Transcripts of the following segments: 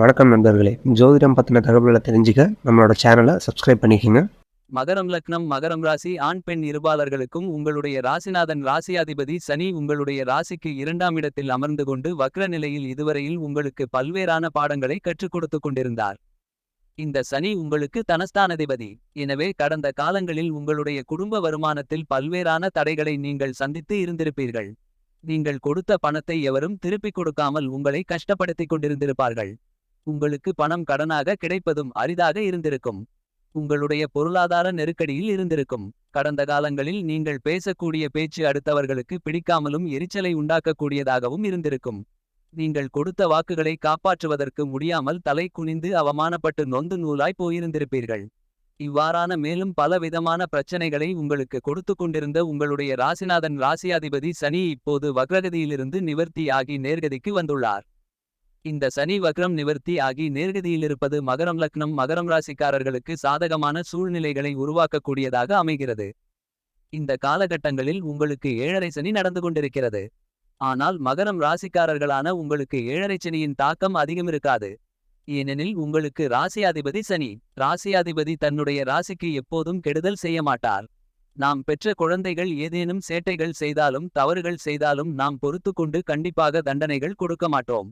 வணக்கம் நண்பர்களே. ஜோதிடம் பற்றின தகவல்களை தெரிஞ்சுக்க நம்மளோட சேனலை சப்ஸ்கிரைப் பண்ணிக்கோங்க. மகரம் லக்னம் மகரம் ராசி ஆண் பெண் இருபாளர்களுக்கும் உங்களுடைய ராசிநாதன் ராசியாதிபதி சனி உங்களுடைய ராசிக்கு இரண்டாம் இடத்தில் அமர்ந்து கொண்டு வக்ர நிலையில் இதுவரையில் உங்களுக்கு பல்வேறான பாடங்களை கற்றுக் கொடுத்து கொண்டிருந்தார். இந்த சனி உங்களுக்கு தனஸ்தானதிபதி. எனவே கடந்த காலங்களில் உங்களுடைய குடும்ப வருமானத்தில் பல்வேறான தடைகளை நீங்கள் சந்தித்து இருந்திருப்பீர்கள். நீங்கள் கொடுத்த பணத்தை எவரும் திருப்பிக் கொடுக்காமல் உங்களை கஷ்டப்படுத்திக் கொண்டிருந்திருப்பார்கள். உங்களுக்கு பணம் கடனாக கிடைப்பதும் அரிதாக இருந்திருக்கும். உங்களுடைய பொருளாதார நெருக்கடியில் இருந்திருக்கும். கடந்த காலங்களில் நீங்கள் பேசக்கூடிய பேச்சு அடுத்தவர்களுக்கு பிடிக்காமலும் எரிச்சலை உண்டாக்கக்கூடியதாகவும் இருந்திருக்கும். நீங்கள் கொடுத்த வாக்குகளை காப்பாற்றுவதற்கு முடியாமல் தலை குனிந்து அவமானப்பட்டு நொந்து நூலாய் போயிருந்திருப்பீர்கள். இவ்வாறான மேலும் பல விதமான பிரச்சனைகளை உங்களுக்கு கொடுத்து கொண்டிருந்த உங்களுடைய ராசிநாதன் ராசியாதிபதி சனி இப்போது வக்ரகதியிலிருந்து நிவர்த்தியாகி நேர்கதிக்கு வந்துள்ளார். இந்த சனி வக்ரம் நிவர்த்தி ஆகி நேர்கதியிலிருப்பது மகரம் லக்னம் மகரம் ராசிக்காரர்களுக்கு சாதகமான சூழ்நிலைகளை உருவாக்கக்கூடியதாக அமைகிறது. இந்த காலகட்டங்களில் உங்களுக்கு ஏழரை சனி நடந்து கொண்டிருக்கிறது. ஆனால் மகரம் ராசிக்காரர்களான உங்களுக்கு ஏழரை சனியின் தாக்கம் அதிகம் இருக்காது. ஏனெனில் உங்களுக்கு ராசியாதிபதி சனி. ராசியாதிபதி தன்னுடைய ராசிக்கு எப்போதும் கெடுதல் செய்ய மாட்டார். நாம் பெற்ற குழந்தைகள் ஏதேனும் சேட்டைகள் செய்தாலும் தவறுகள் செய்தாலும் நாம் பொறுத்து கொண்டு கண்டிப்பாக தண்டனைகள் கொடுக்க மாட்டோம்.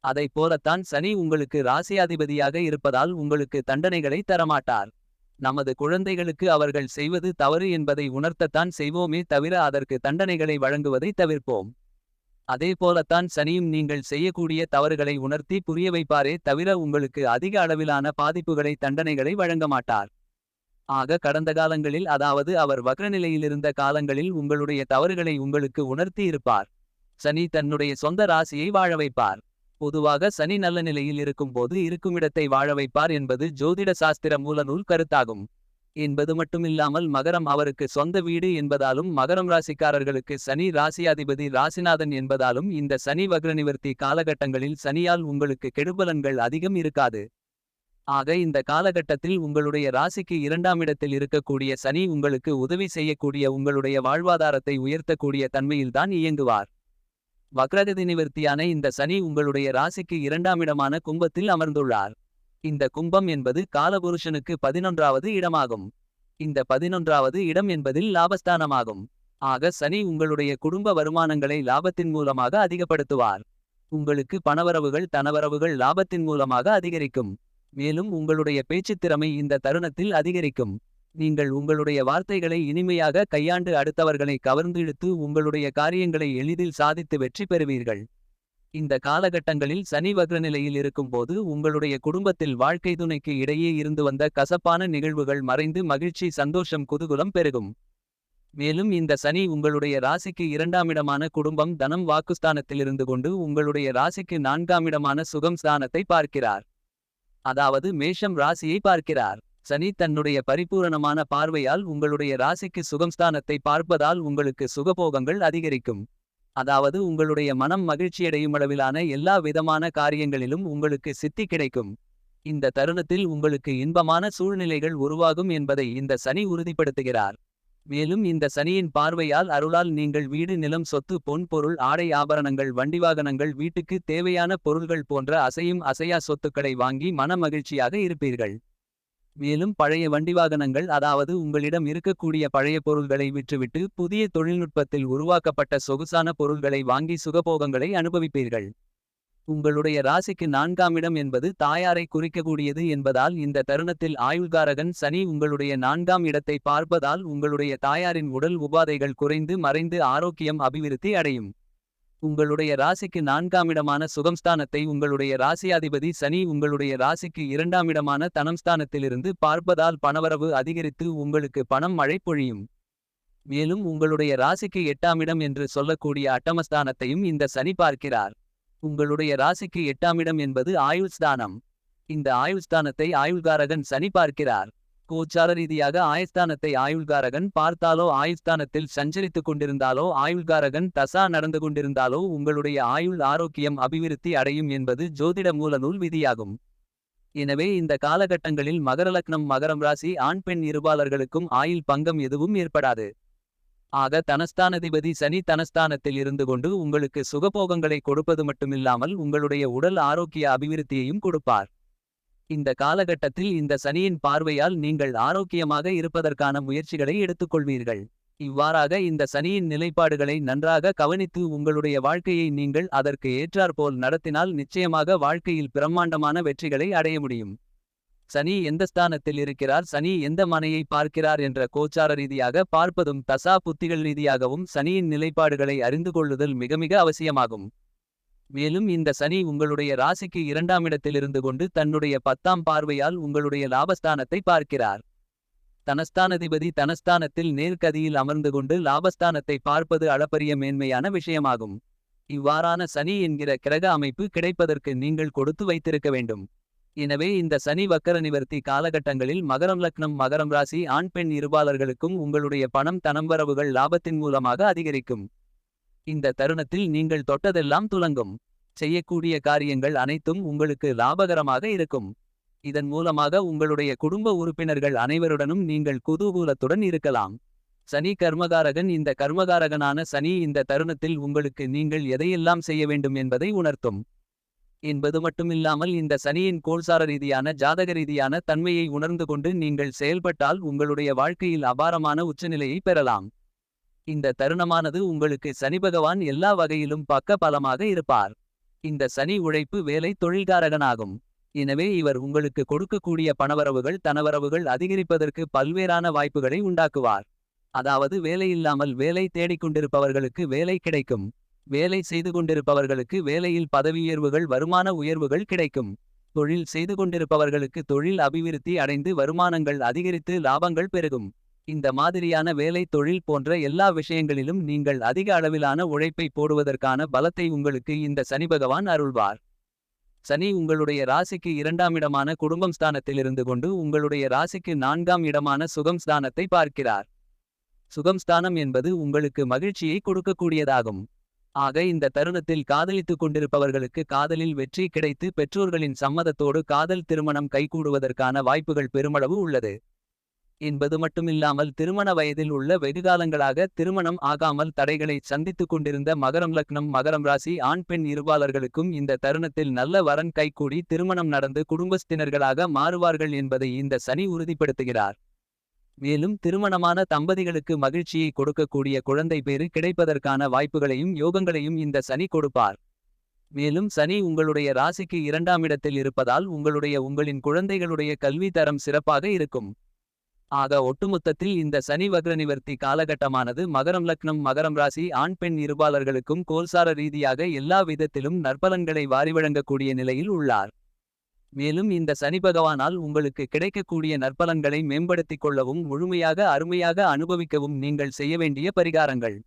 அதைப் போலத்தான் சனி உங்களுக்கு ராசியாதிபதியாக இருப்பதால் உங்களுக்கு தண்டனைகளை தரமாட்டார். நமது குழந்தைகளுக்கு அவர்கள் செய்வது தவறு என்பதை உணர்த்தத்தான் செய்வோமே தவிர அதற்கு தண்டனைகளை வழங்குவதை தவிர்ப்போம். அதே போலத்தான் சனியும் நீங்கள் செய்யக்கூடிய தவறுகளை உணர்த்தி புரிய வைப்பாரே தவிர உங்களுக்கு அதிக அளவிலான பாதிப்புகளை தண்டனைகளை வழங்க மாட்டார். ஆக கடந்த காலங்களில் அதாவது அவர் வக்ரநிலையிலிருந்த காலங்களில் உங்களுடைய தவறுகளை உங்களுக்கு உணர்த்தி இருப்பார். சனி தன்னுடைய சொந்த ராசியை வாழ வைப்பார். பொதுவாக சனி நல்ல நிலையில் இருக்கும்போது இருக்குமிடத்தை வாழ வைப்பார் என்பது ஜோதிட சாஸ்திர மூலநூல் கருத்தாகும். என்பது மட்டுமில்லாமல் மகரம் அவருக்கு சொந்த வீடு என்பதாலும் மகரம் ராசிக்காரர்களுக்கு சனி ராசியாதிபதி ராசிநாதன் என்பதாலும் இந்த சனி வக்ரநிவர்த்தி காலகட்டங்களில் சனியால் உங்களுக்கு கெடுபலன்கள் அதிகம் இருக்காது. ஆக இந்த காலகட்டத்தில் உங்களுடைய ராசிக்கு இரண்டாம் இடத்தில் இருக்கக்கூடிய சனி உங்களுக்கு உதவி செய்யக்கூடிய உங்களுடைய வாழ்வாதாரத்தை உயர்த்தக்கூடிய தன்மையில்தான் இயங்குவார். வக்ரகதி நிவர்த்தியான இந்த சனி உங்களுடைய ராசிக்கு இரண்டாம் இடமான கும்பத்தில் அமர்ந்துள்ளார். இந்த கும்பம் என்பது காலபுருஷனுக்கு பதினொன்றாவது இடமாகும். இந்த பதினொன்றாவது இடம் என்பதில் லாபஸ்தானமாகும். ஆக சனி உங்களுடைய குடும்ப வருமானங்களை லாபத்தின் மூலமாக அதிகப்படுத்துவார். உங்களுக்கு பணவரவுகள் தனவரவுகள் லாபத்தின் மூலமாக அதிகரிக்கும். மேலும் உங்களுடைய பேச்சுத் திறமை இந்த தருணத்தில் அதிகரிக்கும். நீங்கள் உங்களுடைய வார்த்தைகளை இனிமையாக கையாண்டு அடுத்தவர்களை கவர்ந்திழுத்து உங்களுடைய காரியங்களை எளிதில் சாதித்து வெற்றி பெறுவீர்கள். இந்த காலகட்டங்களில் சனி வக்ரநிலையில் இருக்கும்போது உங்களுடைய குடும்பத்தில் வாழ்க்கை துணைக்கு இடையே இருந்து வந்த கசப்பான நிகழ்வுகள் மறைந்து மகிழ்ச்சி சந்தோஷம் குதூகுலம் பெருகும். மேலும் இந்த சனி உங்களுடைய ராசிக்கு இரண்டாம் இடமான குடும்பம் தனம் வாக்குஸ்தானத்தில் இருந்து கொண்டு உங்களுடைய ராசிக்கு நான்காம் இடமான சுகம் ஸ்தானத்தை பார்க்கிறார். அதாவது மேஷம் ராசியை பார்க்கிறார். சனி தன்னுடைய பரிபூரணமான பார்வையால் உங்களுடைய ராசிக்கு சுகம்ஸ்தானத்தை பார்ப்பதால் உங்களுக்கு சுகபோகங்கள் அதிகரிக்கும். அதாவது உங்களுடைய மனம் மகிழ்ச்சியடையும் அளவிலான எல்லா விதமான காரியங்களிலும் உங்களுக்கு சித்தி கிடைக்கும். இந்த தருணத்தில் உங்களுக்கு இன்பமான சூழ்நிலைகள் உருவாகும் என்பதை இந்த சனி உறுதிப்படுத்துகிறார். மேலும் இந்த சனியின் பார்வையால் அருளால் நீங்கள் வீடு நிலம் சொத்து பொன் பொருள் ஆடை ஆபரணங்கள் வண்டி வாகனங்கள் வீட்டுக்கு தேவையான பொருள்கள் போன்ற அசையும் அசையா சொத்துக்களை வாங்கி மன மகிழ்ச்சியாக இருப்பீர்கள். மேலும் பழைய வண்டி வாகனங்கள் அதாவது உங்களிடம் இருக்கக்கூடிய பழைய பொருள்களை விற்றுவிட்டு புதிய தொழில்நுட்பத்தில் உருவாக்கப்பட்ட சொகுசான பொருள்களை வாங்கி சுகபோகங்களை அனுபவிப்பீர்கள். உங்களுடைய ராசிக்கு நான்காம் இடம் என்பது தாயாரை குறிக்கக்கூடியது என்பதால் இந்த தருணத்தில் ஆயுள்காரகன் சனி உங்களுடைய நான்காம் இடத்தை பார்ப்பதால் உங்களுடைய தாயாரின் உடல் உபாதைகள் குறைந்து மறைந்து ஆரோக்கியம் அபிவிருத்தி அடையும். உங்களுடைய ராசிக்கு நான்காம் இடமான சுகம்ஸ்தானத்தை உங்களுடைய ராசியாதிபதி சனி உங்களுடைய ராசிக்கு இரண்டாம் இடமான தனம்ஸ்தானத்திலிருந்து பார்ப்பதால் பணவரவு அதிகரித்து உங்களுக்கு பணம் மழை பொழியும். மேலும் உங்களுடைய ராசிக்கு எட்டாம் இடம் என்று சொல்லக்கூடிய அட்டமஸ்தானத்தையும் இந்த சனி பார்க்கிறார். உங்களுடைய ராசிக்கு எட்டாம் இடம் என்பது ஆயுள்ஸ்தானம். இந்த ஆயுள் ஸ்தானத்தை ஆயுள்காரகன் சனி பார்க்கிறார். கோச்சார ரீதியாக ஆயஸ்தானத்தை ஆயுள்காரகன் பார்த்தாலோ ஆயுஸ்தானத்தில் சஞ்சரித்துக் கொண்டிருந்தாலோ ஆயுள்காரகன் தசா நடந்து கொண்டிருந்தாலோ உங்களுடைய ஆயுள் ஆரோக்கியம் அபிவிருத்தி அடையும் என்பது ஜோதிட மூலநூல் விதியாகும். எனவே இந்த காலகட்டங்களில் மகரலக்னம் மகரம் ராசி ஆண் பெண் இருபாளர்களுக்கும் ஆயுள் பங்கம் எதுவும் ஏற்படாது. ஆக தனஸ்தானதிபதி சனி தனஸ்தானத்தில் இருந்து கொண்டு உங்களுக்கு சுகபோகங்களை கொடுப்பது மட்டுமில்லாமல் உங்களுடைய உடல் ஆரோக்கிய அபிவிருத்தியையும் கொடுப்பார். இந்த காலகட்டத்தில் இந்த சனியின் பார்வையால் நீங்கள் ஆரோக்கியமாக இருப்பதற்கான முயற்சிகளை எடுத்துக்கொள்வீர்கள். இவ்வாறாக இந்த சனியின் நிலைப்பாடுகளை நன்றாக கவனித்து உங்களுடைய வாழ்க்கையை நீங்கள் அதற்கு ஏற்றாற்போல் நடத்தினால் நிச்சயமாக வாழ்க்கையில் பிரம்மாண்டமான வெற்றிகளை அடைய முடியும். சனி எந்த ஸ்தானத்தில் இருக்கிறார்? சனி எந்த மனையை பார்க்கிறார்? என்ற கோச்சார ரீதியாக பார்ப்பதும் தசா புத்திகள் ரீதியாகவும் சனியின் நிலைப்பாடுகளை அறிந்து கொள்ளுதல் மிக மிக அவசியமாகும். மேலும் இந்த சனி உங்களுடைய ராசிக்கு இரண்டாம் இடத்திலிருந்து கொண்டு தன்னுடைய பத்தாம் பார்வையால் உங்களுடைய லாபஸ்தானத்தை பார்க்கிறார். தனஸ்தானதிபதி தனஸ்தானத்தில் நேர்கதியில் அமர்ந்து கொண்டு லாபஸ்தானத்தை பார்ப்பது அளப்பரிய மேன்மையான விஷயமாகும். இவ்வாறான சனி என்கிற கிரக அமைப்பு கிடைப்பதற்கு நீங்கள் கொடுத்து வைத்திருக்க வேண்டும். எனவே இந்த சனி வக்கர நிவர்த்தி காலகட்டங்களில் மகரம் லக்னம் மகரம் ராசி ஆண் பெண் இருபாளர்களுக்கும் உங்களுடைய பணம் தனம்பரவுகள் லாபத்தின் மூலமாக அதிகரிக்கும். இந்த தருணத்தில் நீங்கள் தொட்டதெல்லாம் துலங்கும். செய்யக்கூடிய காரியங்கள் அனைத்தும் உங்களுக்கு லாபகரமாக இருக்கும். இதன் மூலமாக உங்களுடைய குடும்ப உறுப்பினர்கள் அனைவருடனும் நீங்கள் குதூகூலத்துடன் இருக்கலாம். சனி கர்மகாரகன் இந்த கர்மகாரகனான சனி இந்த தருணத்தில் உங்களுக்கு நீங்கள் எதையெல்லாம் செய்ய வேண்டும் என்பதை உணர்த்தும். என்பது மட்டுமில்லாமல் இந்த சனியின் கோல்சார ரீதியான ஜாதக ரீதியான தன்மையை உணர்ந்து கொண்டு நீங்கள் செயல்பட்டால் உங்களுடைய வாழ்க்கையில் அபாரமான உச்சநிலையை பெறலாம். இந்த தருணமானது உங்களுக்கு சனி பகவான் எல்லா வகையிலும் பக்க பலமாக இருப்பார். இந்த சனி உழைப்பு வேலை தொழில்காரகனாகும். எனவே இவர் உங்களுக்கு கொடுக்கக்கூடிய பணவரவுகள் தனவரவுகள் அதிகரிப்பதற்கு பல்வேறான வாய்ப்புகளை உண்டாக்குவார். அதாவது வேலையில்லாமல் வேலை தேடிக் கொண்டிருப்பவர்களுக்கு வேலை கிடைக்கும். வேலை செய்து கொண்டிருப்பவர்களுக்கு வேலையில் பதவியுயர்வுகள் வருமான உயர்வுகள் கிடைக்கும். தொழில் செய்து கொண்டிருப்பவர்களுக்கு தொழில் அபிவிருத்தி அடைந்து வருமானங்கள் அதிகரித்து லாபங்கள் பெருகும். இந்த மாதிரியான வேலை தொழில் போன்ற எல்லா விஷயங்களிலும் நீங்கள் அதிக அளவிலான உழைப்பை போடுவதற்கான பலத்தை உங்களுக்கு இந்த சனி பகவான் அருள்வார். சனி உங்களுடைய ராசிக்கு இரண்டாம் இடமான குடும்பம் ஸ்தானத்திலிருந்து கொண்டு உங்களுடைய ராசிக்கு நான்காம் இடமான சுகம் ஸ்தானத்தை பார்க்கிறார். சுகம் ஸ்தானம் என்பது உங்களுக்கு மகிழ்ச்சியை கொடுக்கக்கூடியதாகும். ஆக இந்த தருணத்தில் காதலித்துக் கொண்டிருப்பவர்களுக்கு காதலில் வெற்றி கிடைத்து பெற்றோர்களின் சம்மதத்தோடு காதல் திருமணம் கைகூடுவதற்கான வாய்ப்புகள் பெருமளவு உள்ளது. என்பது மட்டுமில்லாமல் திருமண வயதில் உள்ள வெகுகாலங்களாக திருமணம் ஆகாமல் தடைகளை சந்தித்துக் கொண்டிருந்த மகரம் லக்னம் மகரம் ராசி ஆண் பெண் இருபாளர்களுக்கும் இந்த தருணத்தில் நல்ல வரன் கைகூடி திருமணம் நடந்து குடும்பஸ்தினர்களாக மாறுவார்கள் என்பதை இந்த சனி உறுதிப்படுத்துகிறார். மேலும் திருமணமான தம்பதிகளுக்கு மகிழ்ச்சியை கொடுக்கக்கூடிய குழந்தை பேறு கிடைப்பதற்கான வாய்ப்புகளையும் யோகங்களையும் இந்த சனி கொடுப்பார். மேலும் சனி உங்களுடைய ராசிக்கு இரண்டாம் இடத்தில் இருப்பதால் உங்களுடைய உங்களின் குழந்தைகளுடைய கல்வி தரம் சிறப்பாக இருக்கும். ஆக ஒட்டுமொத்தத்தில் இந்த சனி வக்ர நிவர்த்தி காலகட்டமானது மகரம் லக்னம் மகரம் ராசி ஆண் பெண் இருபாளர்களுக்கும் கோல்சார ரீதியாக எல்லா விதத்திலும் நற்பலன்களை வாரி வழங்கக்கூடிய நிலையில் உள்ளார். மேலும் இந்த சனி பகவானால் உங்களுக்கு கிடைக்கக்கூடிய நற்பலன்களை மேம்படுத்திக் கொள்ளவும் முழுமையாக அருமையாக அனுபவிக்கவும் நீங்கள் செய்ய வேண்டிய பரிகாரங்கள்.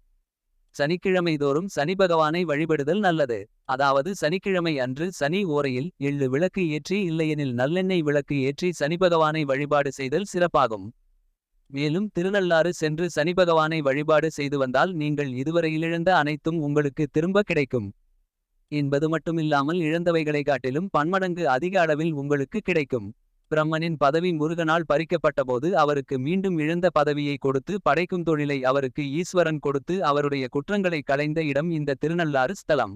சனிக்கிழமை தோறும் சனி பகவானை வழிபடுதல் நல்லது. அதாவது சனிக்கிழமை அன்று சனி ஓரையில் எள்ளு விளக்கு ஏற்றி இல்லையெனில் நல்லெண்ணெய் விளக்கு ஏற்றி சனி பகவானை வழிபாடு செய்தல் சிறப்பாகும். மேலும் திருநள்ளாறு சென்று சனி பகவானை வழிபாடு செய்து வந்தால் நீங்கள் இதுவரையிலிழந்த அனைத்தும் உங்களுக்கு திரும்ப கிடைக்கும். என்பது மட்டுமில்லாமல் இழந்தவைகளை காட்டிலும் பன்மடங்கு அதிக அளவில் உங்களுக்கு கிடைக்கும். பிரம்மனின் பதவி முருகனால் பறிக்கப்பட்டபோது அவருக்கு மீண்டும் இழந்த பதவியை கொடுத்து படைக்கும் தொழிலை அவருக்கு ஈஸ்வரன் கொடுத்து அவருடைய குற்றங்களை களைந்த இடம் இந்த திருநள்ளாறு ஸ்தலம்.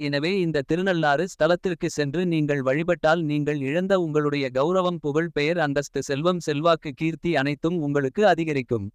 எனவே இந்த திருநள்ளாறு ஸ்தலத்திற்கு சென்று நீங்கள் வழிபட்டால் நீங்கள் இழந்த உங்களுடைய கௌரவம் புகழ் பெயர் அந்தஸ்து செல்வம் செல்வாக்கு கீர்த்தி அனைத்தும் உங்களுக்கு அதிகரிக்கும்.